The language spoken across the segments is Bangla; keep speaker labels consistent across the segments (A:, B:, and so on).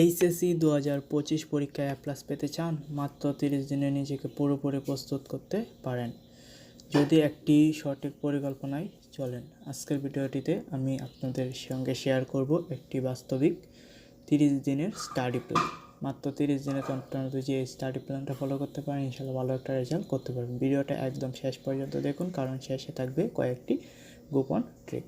A: এইচএসসি দু হাজার পঁচিশ পরীক্ষায় এ প্লাস পেতে চান, মাত্র তিরিশ দিনে নিজেকে পুরোপুরি প্রস্তুত করতে পারেন। যদি একটি সঠিক পরিকল্পনায় চলেন, আজকের ভিডিওটিতে আমি আপনাদের সঙ্গে শেয়ার করব একটি বাস্তবিক তিরিশ দিনের স্টাডি প্ল্যান মাত্র তিরিশ দিনে আপনারা এই স্টাডি প্ল্যানটা ফলো করতে পারেন, ইনশাল্লাহ ভালো একটা রেজাল্ট করতে পারবেন। ভিডিওটা একদম শেষ পর্যন্ত দেখুন, কারণ শেষে থাকবে কয়েকটি গোপন ট্রিক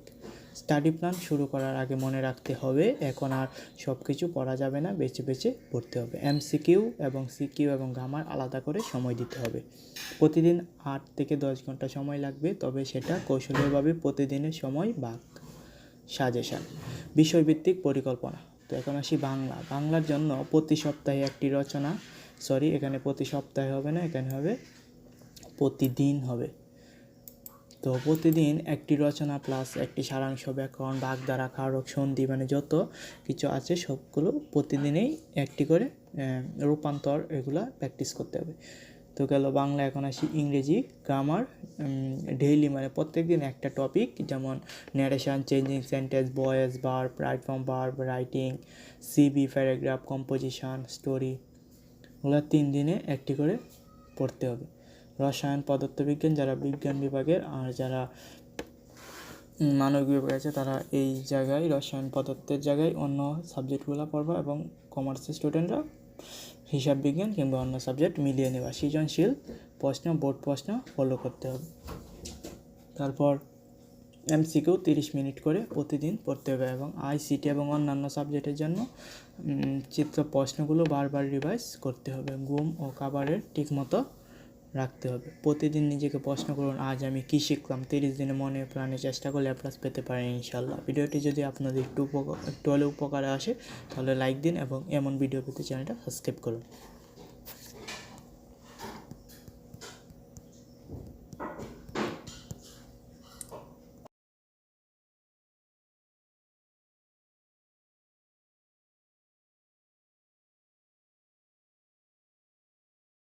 A: স্টাডি প্ল্যান শুরু করার আগে মনে রাখতে হবে, এখন আর সব কিছু পড়া যাবে না, বেছে বেছে পড়তে হবে। এমসিকিউ এবং সিকিউ এবং গ্রামার আলাদা করে সময় দিতে হবে। প্রতিদিন আট থেকে দশ ঘণ্টা সময় লাগবে, তবে সেটা কৌশলীয়ভাবে প্রতিদিনের সময় বাক সাজেশান বিষয়ভিত্তিক পরিকল্পনা। তো এখন আসি বাংলা। বাংলার জন্য প্রতি সপ্তাহে একটি রচনা সরি এখানে প্রতি সপ্তাহে হবে না, এখানে হবে প্রতিদিন হবে। তো প্রতিদিন একটি রচনা প্লাস একটি সারাংশ, ব্যাকরণ বাগধারা কারক সন্ধি মানে যত কিছু আছে সবগুলো প্রতিদিনেই একটি করে রূপান্তর এগুলো প্র্যাকটিস করতে হবে। তো গেল বাংলা, এখন আসি ইংরেজি গ্রামার ডেইলি মানে প্রত্যেক দিন একটা টপিক যেমন ন্যারেশান চেঞ্জিং সেন্টেন্স ভয়েস বার প্ল্যাটফর্ম বার writing CB paragraph composition story ওগুলো তিন দিনে একটি করে পড়তে হবে। রসায়ন, পদার্থবিজ্ঞান, যারা বিজ্ঞান বিভাগের আর যারা মানবিক বিভাগ আছে, তারা এই জায়গায় রসায়ন, পদার্থের জায়গায় অন্য সাবজেক্টগুলো পড়বা এবং কমার্সের স্টুডেন্টরা হিসাব বিজ্ঞান কিংবা অন্য সাবজেক্ট মিলিয়ে নেবা। সৃজনশীল প্রশ্ন, বোর্ড প্রশ্ন ফলো করতে হবে। তারপর এমসিকিউ তিরিশ মিনিট করে প্রতিদিন পড়তে হবে এবং আইসিটি এবং অন্যান্য সাবজেক্টের জন্য চিত্র প্রশ্নগুলো বারবার রিভাইজ করতে হবে। ঘুম ও খাবারের ঠিকমতো রাখতে হবে। প্রতিদিন নিজেকে প্রশ্ন করুন, আজ আমি কী শিখলাম? তিরিশ দিনে মনে প্রাণে চেষ্টা করলে অ্যাপ্লাস পেতে পারেন ইনশাল্লাহ ভিডিওটি যদি আপনাদের একটু উপকার, একটু হলে উপকারে আসে, তাহলে লাইক দিন এবং এমন ভিডিও পেতে চ্যানেলটা সাবস্ক্রাইব করুন।